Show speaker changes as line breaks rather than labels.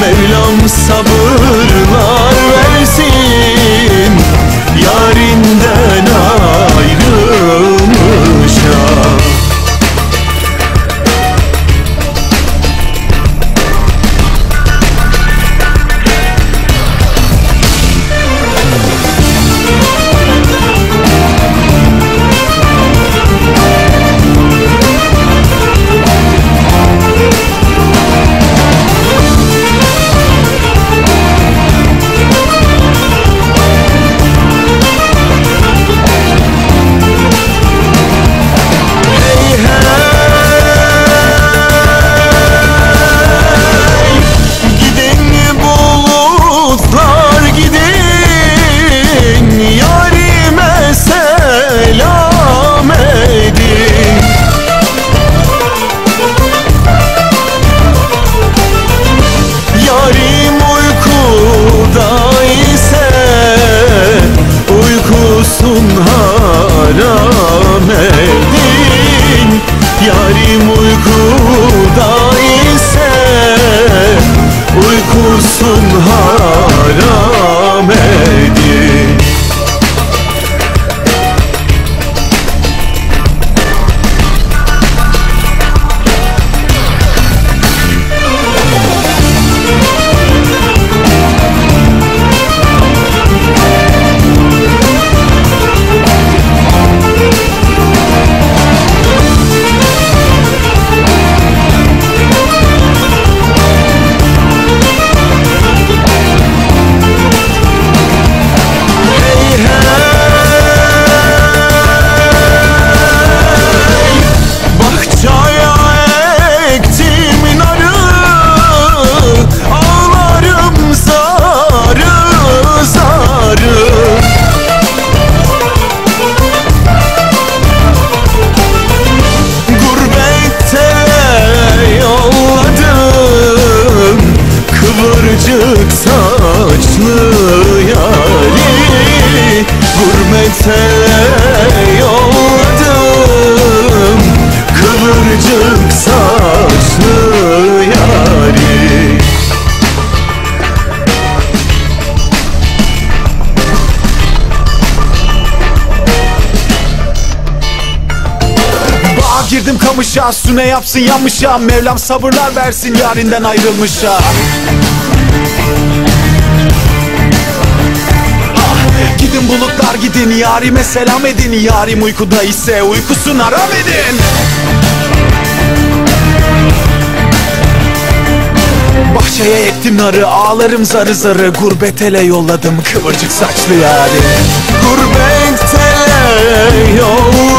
Mevlam sabır. Girdim kamışa Süne yapsın yanmışa. Mevlam sabırlar versin yarinden ayrılmışa. Ah, Gidin bulutlar gidin yarime selam edin. Yarim uykuda ise uykusuna haram edin. Bahçeye ektim narı ağlarım zarı zarı. Gurbet ele yolladım kıvırcık saçlı yari. Gurbet ele yolladım